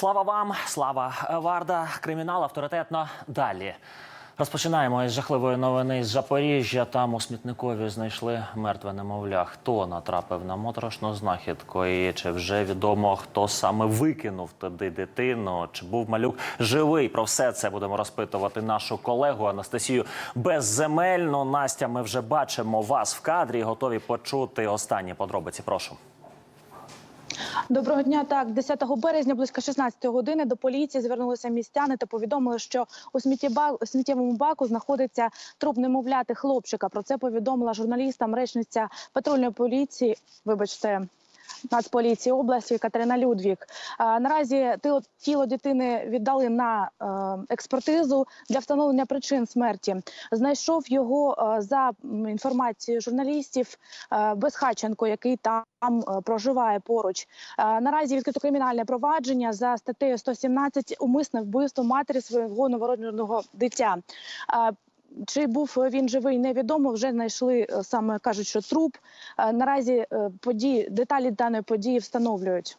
Слава вам, слава Варда, кримінал авторитетно. Далі. Розпочинаємо із жахливої новини з Запоріжжя. Там у смітникові знайшли мертве немовля. Хто натрапив на моторошну знахідку? І чи вже відомо, хто саме викинув туди дитину? Чи був малюк живий? Про все це будемо розпитувати нашу колегу Анастасію Безземельну. Настя, ми вже бачимо вас в кадрі. Готові почути останні подробиці. Прошу. Доброго дня. Так, 10 березня, близько 16 години, до поліції звернулися містяни та повідомили, що у сміттєвому баку знаходиться труп немовляти хлопчика. Про це повідомила журналістам речниця патрульної поліції. Вибачте. Нацполіції області Катерина Людвік. Наразі тіло- дитини віддали на е, експертизу для встановлення причин смерті. Знайшов його е, за інформацією журналістів е, Безхаченко, який там проживає поруч. Наразі відкрито кримінальне провадження за статтею 117 умисне вбивство матері свого новородженого дитя. Е, Чи був він живий, невідомо. Вже знайшли е, саме кажуть, що труп. Е, Наразі е, події деталі даної події встановлюють.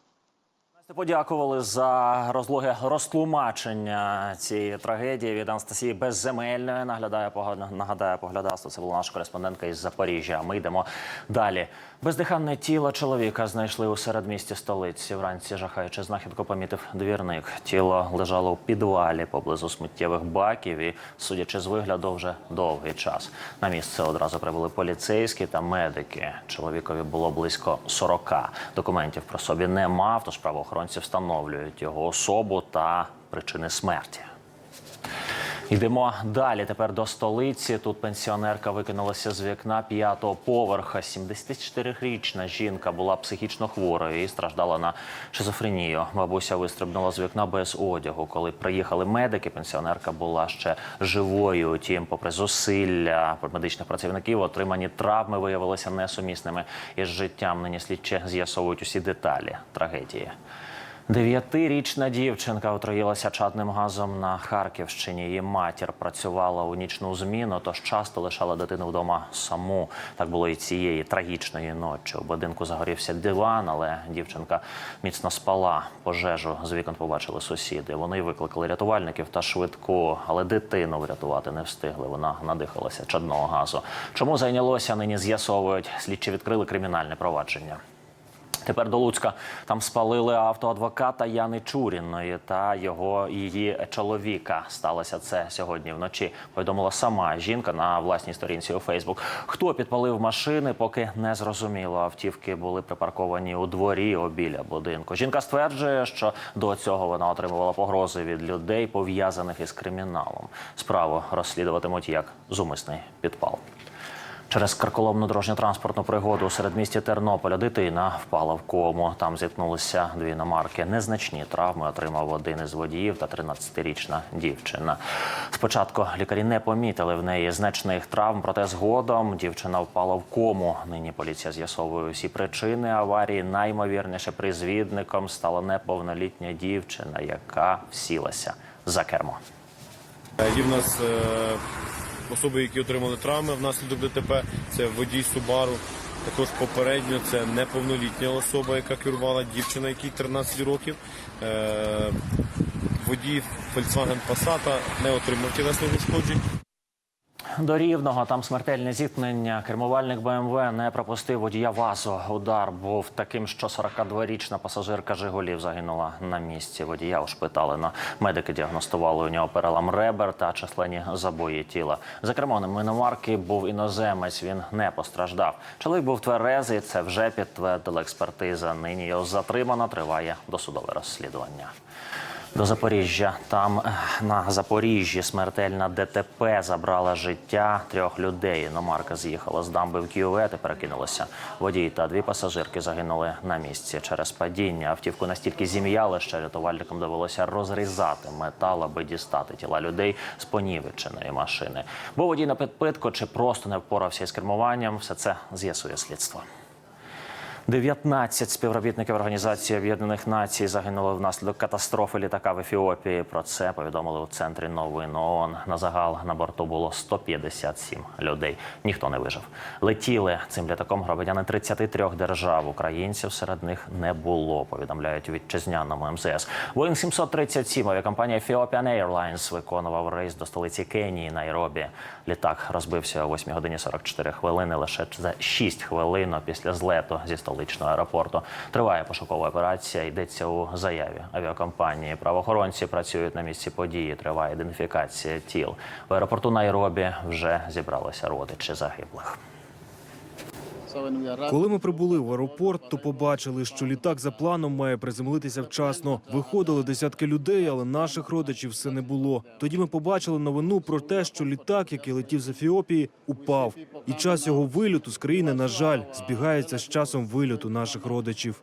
Подякували за розлоге розтлумачення цієї трагедії від Анастасії Безземельної. Наглядає нагадає поглядасто. Це була наша кореспондентка із Запоріжжя. Ми йдемо далі. Бездиханне тіло чоловіка знайшли у середмісті столиці. Вранці жахаючи знахідку помітив двірник. Тіло лежало у підвалі поблизу сміттєвих баків і, судячи з вигляду, вже довгий час. На місце одразу прибули поліцейські та медики. Чоловікові було близько 40. Документів про собі не мав, тож правоохоронці встановлюють його особу та причини смерті. Йдемо далі. Тепер до столиці. Тут пенсіонерка викинулася з вікна п'ятого поверха. 74-річна жінка була психічно хворою і страждала на шизофренію. Бабуся вистрибнула з вікна без одягу. Коли приїхали медики, пенсіонерка була ще живою. Утім, попри зусилля медичних працівників, отримані травми виявилися несумісними із життям. Нині слідчі з'ясовують усі деталі трагедії. Дев'ятирічна дівчинка отруїлася чадним газом на Харківщині. Її матір працювала у нічну зміну, тож часто лишала дитину вдома саму. Так було і цієї трагічної ночі. У будинку загорівся диван, але дівчинка міцно спала. Пожежу з вікон побачили сусіди. Вони викликали рятувальників та швидку, але дитину врятувати не встигли. Вона надихалася чадного газу. Чому зайнялося? Нині з'ясовують. Слідчі відкрили кримінальне провадження. Тепер до Луцька там спалили авто адвоката Яни Чуріної та його її чоловіка. Сталося це сьогодні вночі. Повідомила сама жінка на власній сторінці у Фейсбук. Хто підпалив машини, поки не зрозуміло. Автівки були припарковані у дворі обіля будинку. Жінка стверджує, що до цього вона отримувала погрози від людей, пов'язаних із криміналом. Справу розслідуватимуть як зумисний підпал. Через карколомну дорожньо-транспортну пригоду у середмісті Тернополя дитина впала в кому. Там зіткнулися дві іномарки. Незначні травми отримав один із водіїв та 13-річна дівчина. Спочатку лікарі не помітили в неї значних травм, проте згодом дівчина впала в кому. Нині поліція з'ясовує всі причини аварії. Наймовірніше призвідником стала неповнолітня дівчина, яка всілася за кермо. Є в нас е, особи, які отримали травми внаслідок ДТП. Це водій Субару. Також попередньо це неповнолітня особа, яка керувала дівчина, якій 13 років. Е, водій Volkswagen Passat не отримав тілесних ушкоджень. До рівного там смертельне зіткнення. Кермувальник БМВ не пропустив водія ВАЗу. Удар був таким, що 42-річна пасажирка Жигулів загинула на місці. Водія ушпиталено. Медики діагностували у нього перелам ребер та численні забої тіла. За кермом іномарки був іноземець. Він не постраждав. Чоловік був тверезий. Це вже підтвердила експертиза. Нині його затримано. Триває досудове розслідування. До Запоріжжя там е, на Запоріжжі смертельна ДТП забрала життя трьох людей. Іномарка з'їхала з дамби в кювет перекинулася. Водій та дві пасажирки загинули на місці через падіння. Автівку настільки зім'яли, що рятувальникам довелося розрізати метал, аби дістати тіла людей з понівеченої машини. Бо водій на підпитку чи просто не впорався із кермуванням, все це з'ясує слідство. 19 співробітників Організації Об'єднаних Націй загинули внаслідок катастрофи літака в Ефіопії. Про це повідомили у центрі новин ООН. На загал на борту було 157 людей. Ніхто не вижив. Летіли цим літаком громадяни 33 держав. Українців серед них не було. Повідомляють у вітчизняному МЗС. Боїнг 737 авіакомпанія Ethiopian Airlines виконував рейс до столиці Кенії Найробі. Літак розбився о 8 годині 44 хвилини. Лише за 6 хвилин після злету зі столичного аеропорту. Триває пошукова операція. Йдеться у заяві авіакомпанії. Правоохоронці працюють на місці події. Триває ідентифікація тіл. В аеропорту Найробі вже зібралися родичі загиблих. Коли ми прибули в аеропорт, то побачили, що літак за планом має приземлитися вчасно. Виходили десятки людей, але наших родичів все не було. Тоді ми побачили новину про те, що літак, який летів з Ефіопії, упав. І час його вильоту з країни, на жаль, збігається з часом вильоту наших родичів.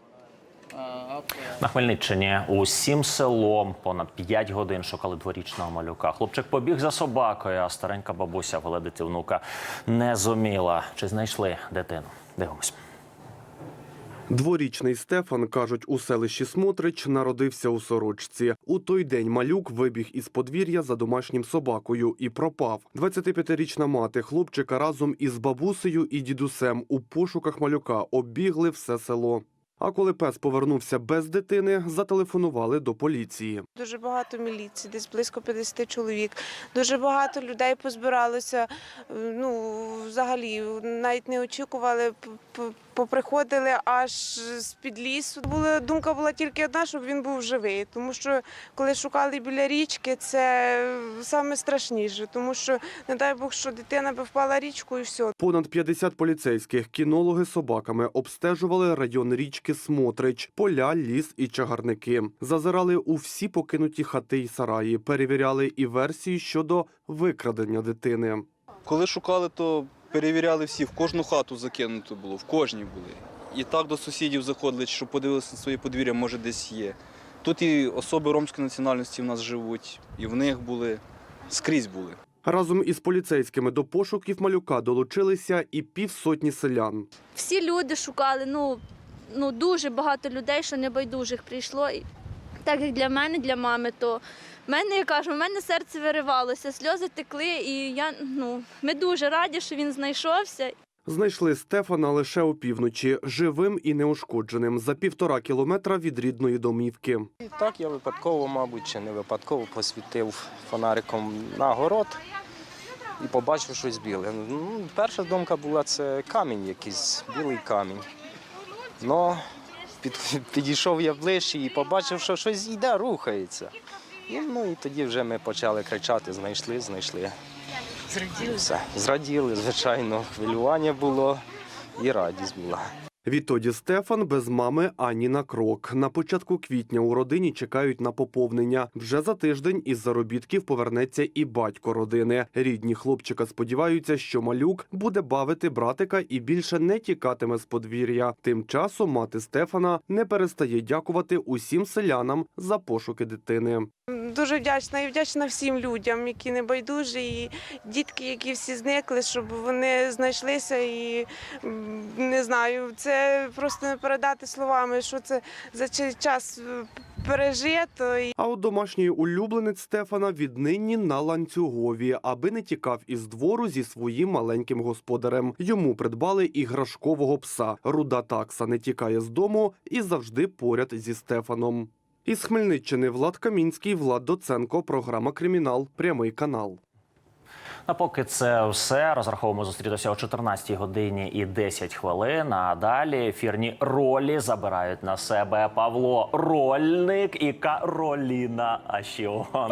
На Хмельниччині усім селом понад 5 годин шукали дворічного малюка. Хлопчик побіг за собакою, а старенька бабуся виледити внука не зуміла. Чи знайшли дитину? Дивимось. Дворічний Стефан, кажуть, у селищі Смотрич народився у сорочці. У той день малюк вибіг із подвір'я за домашнім собакою і пропав. 25-річна мати хлопчика разом із бабусею і дідусем у пошуках малюка оббігли все село. А коли пес повернувся без дитини, зателефонували до поліції. Дуже багато міліції, десь близько 50 чоловік. Дуже багато людей позбиралося. Ну, взагалі, навіть не очікували, поприходили аж з-під лісу. Була думка була тільки одна, щоб він був живий. Тому що коли шукали біля річки, це саме страшніше, тому що не дай Бог, що дитина би впала річку і все. Понад 50 поліцейських кінологи собаками обстежували район річки Смотрич, поля, ліс і чагарники. Зазирали у всі покинуті хати й сараї, перевіряли і версії щодо викрадення дитини. Коли шукали, то перевіряли всі, в кожну хату закинуто було, в кожній були. І так до сусідів заходили, щоб подивилися на своє подвір'я, може десь є. Тут і особи ромської національності в нас живуть, і в них були, скрізь були. Разом із поліцейськими до пошуків малюка долучилися і півсотні селян. всі люди шукали. Ну, ну дуже багато людей, що небайдужих прийшло. І так як для мене, для мами, то мене, я кажу, в мене серце виривалося, сльози текли, і я ну ми дуже раді, що він знайшовся. Знайшли Стефана лише опівночі, живим і неушкодженим, за півтора кілометра від рідної домівки. І так я випадково, мабуть, чи не випадково посвітив фонариком на город і побачив щось біле. Ну, перша думка була це камінь якийсь, білий камінь. Ну, під, підійшов я ближче і побачив, що щось йде, рухається. І, ну і тоді вже ми почали кричати, знайшли, знайшли. Зраділи? Все. Зраділи, звичайно. Хвилювання було і радість була. Відтоді Стефан без мами ані на крок. На початку квітня у родині чекають на поповнення. Вже за тиждень із заробітків повернеться і батько родини. Рідні хлопчика сподіваються, що малюк буде бавити братика і більше не тікатиме з подвір'я. Тим часом мати Стефана не перестає дякувати усім селянам за пошуки дитини. Дуже вдячна і вдячна всім людям, які не байдужі, і дітки, які всі зникли, щоб вони знайшлися. І не знаю, це просто не передати словами, що це за час е, пережито. А от домашній улюбленець Стефана віднині на ланцюгові, аби не тікав із двору зі своїм маленьким господарем. Йому придбали іграшкового пса. Руда такса не тікає з дому і завжди поряд зі Стефаном. Із Хмельниччини Влад Камінський, Влад Доценко, програма Кримінал, прямий канал. А поки це все розраховуємо зустрітися о 14 годині і 10 хвилин. А далі ефірні ролі забирають на себе Павло Рольник і Кароліна Ашіонко.